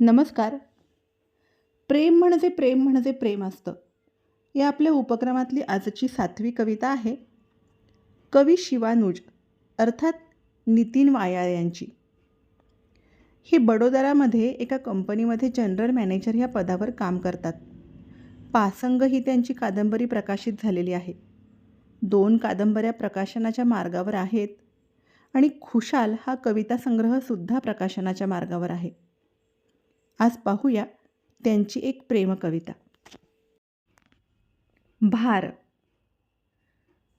नमस्कार. प्रेम म्हणजे प्रेम म्हणजे प्रेम असतं. या आपल्या उपक्रमातली आजची सातवी कविता आहे कवी शिवानुज अर्थात नितीन वायाळ यांची. ही बडोदरामध्ये एका कंपनीमध्ये जनरल मॅनेजर ह्या पदावर काम करतात. पासंग ही त्यांची कादंबरी प्रकाशित झालेली आहे. दोन कादंबऱ्या प्रकाशनाच्या मार्गावर आहेत आणि खुशाल हा कविता संग्रहसुद्धा प्रकाशनाच्या मार्गावर आहे. आज पाहूया त्यांची एक प्रेमकविता. भार.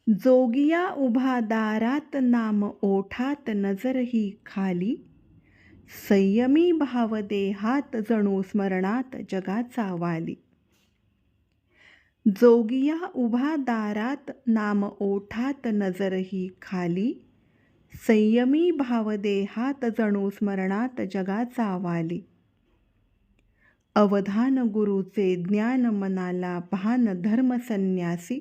जोगिया उभा दारात नाम ओठात नजर ही खाली. संयमी भाव देहात जणू स्मरणात जगाचा वाली. जोगिया उभा दारात नाम ओठात नजर ही खाली. संयमी भाव देहात जणू स्मरणात जगाचा वाली. अवधान गुरुचे ज्ञान मनाला भान धर्मसन्यासी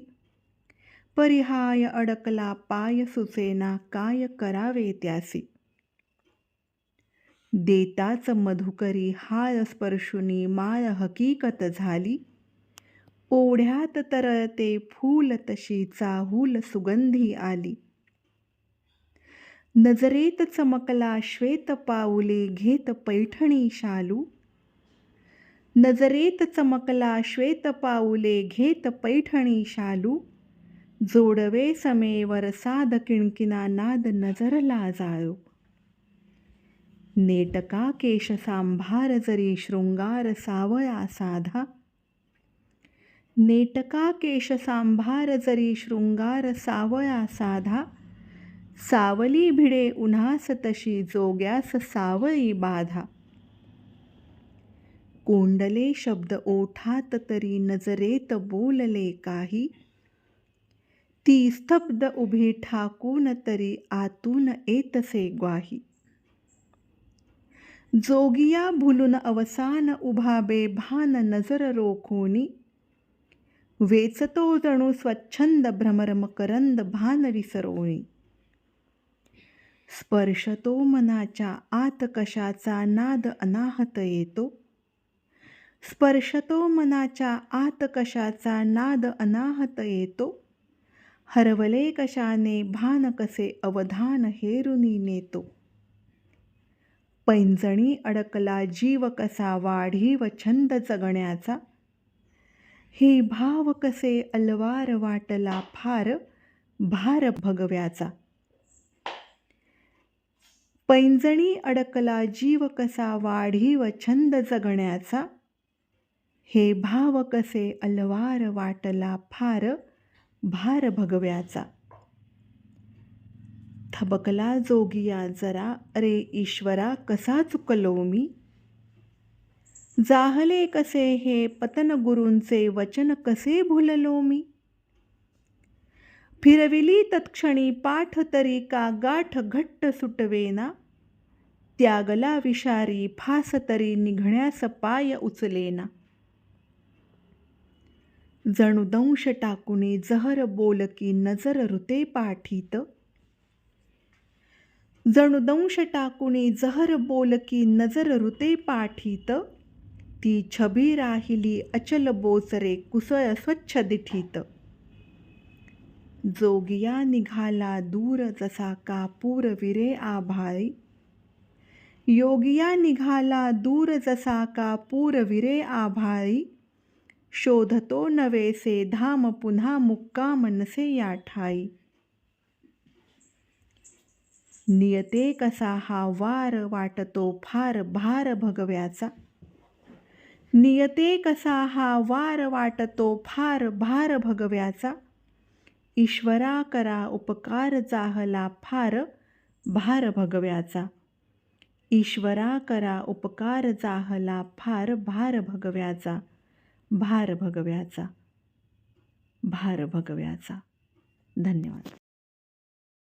परिहाय अडकला पाय सुचेना काय करावे त्यासी? देताच मधुकरी हाळ स्पर्शुनी माळ हकीकत झाली. ओढ्यात तरळते फूल तशी चाहूल सुगंधी आली. नजरेत चमकला श्वेत पाऊले घेत पैठणी शालू. नजरेत चमकला श्वेत पाऊले घेत पैठणी शालू. जोडवे समेवर साध किणकिना नाद नजरला जाळू नेटका केश सांभार जरी शृंगार सावळा साधा. नेटका केश सांभार जरी शृंगार सावळा साधा. सावली भिडे उन्हास तशी जोग्यास सावळी बाधा. कोंडले शब्द ओठात तरी नजरेत बोलले काही. ती स्तब्ध उभी ठाकून तरी आतून येतसे ग्वाही. जोगिया भुलून अवसान उभा बेभान नजर रोखोनी. वेचतो जणू स्वच्छंद भ्रमरमकरंद भान विसरोणी स्पर्शतो मनाच्या आत कशाचा नाद अनाहत येतो. स्पर्शतो मनाच्या आत कशाचा नाद अनाहत येतो? हरवले कशाने भान कसे अवधान हेरुनी नेतो? पैंजणी अडकला जीव कसा वाढीव छंद जगण्याचा? हे भाव कसे अलवार वाटला फार भार भगव्याचा? पैंजणी अडकला जीव कसा वाढीव छंद जगण्याचा? हे भाव कसे अलवार वाटला फार भार भगव्याचा. थबकला जोगिया जरा अरे ईश्वरा कसा चुकलो मी? जाहले कसे हे पतन गुरूंचे वचन कसे भुललो मी? फिरविली तत्क्षणी पाठ तरी का गाठ घट्ट सुटवेना? त्यागला विषारी फास तरी निघण्यास पाय उचलेना. जणू दंश टाकुने जहर बोलकी नजर ऋते पाठीत. जणू दंश टाकुने जहर बोलकी नजर ऋते पाठीत. ती छबी राहिली अचल बोचरे कुसळ स्वच्छ दिठीत. जोगिया निघाला दूर जसा कापूर विरे आभाळी. योगिया निघाला दूर जसा कापूर विरे आभाळी. शोधतो नवेसे धाम पुन्हा मुक्काम नसे या ठाई. नियते कसा हा वार वाटतो फार भार भगव्याचा. नियते कसा हा वार वाटतो फार भार भगव्याचा. ईश्वरा करा उपकार जाहला फार भार भगव्याचा. ईश्वरा करा उपकार जाहला फार भार भगव्याचा. भार भगव्याचा. भार भगव्याचा. धन्यवाद.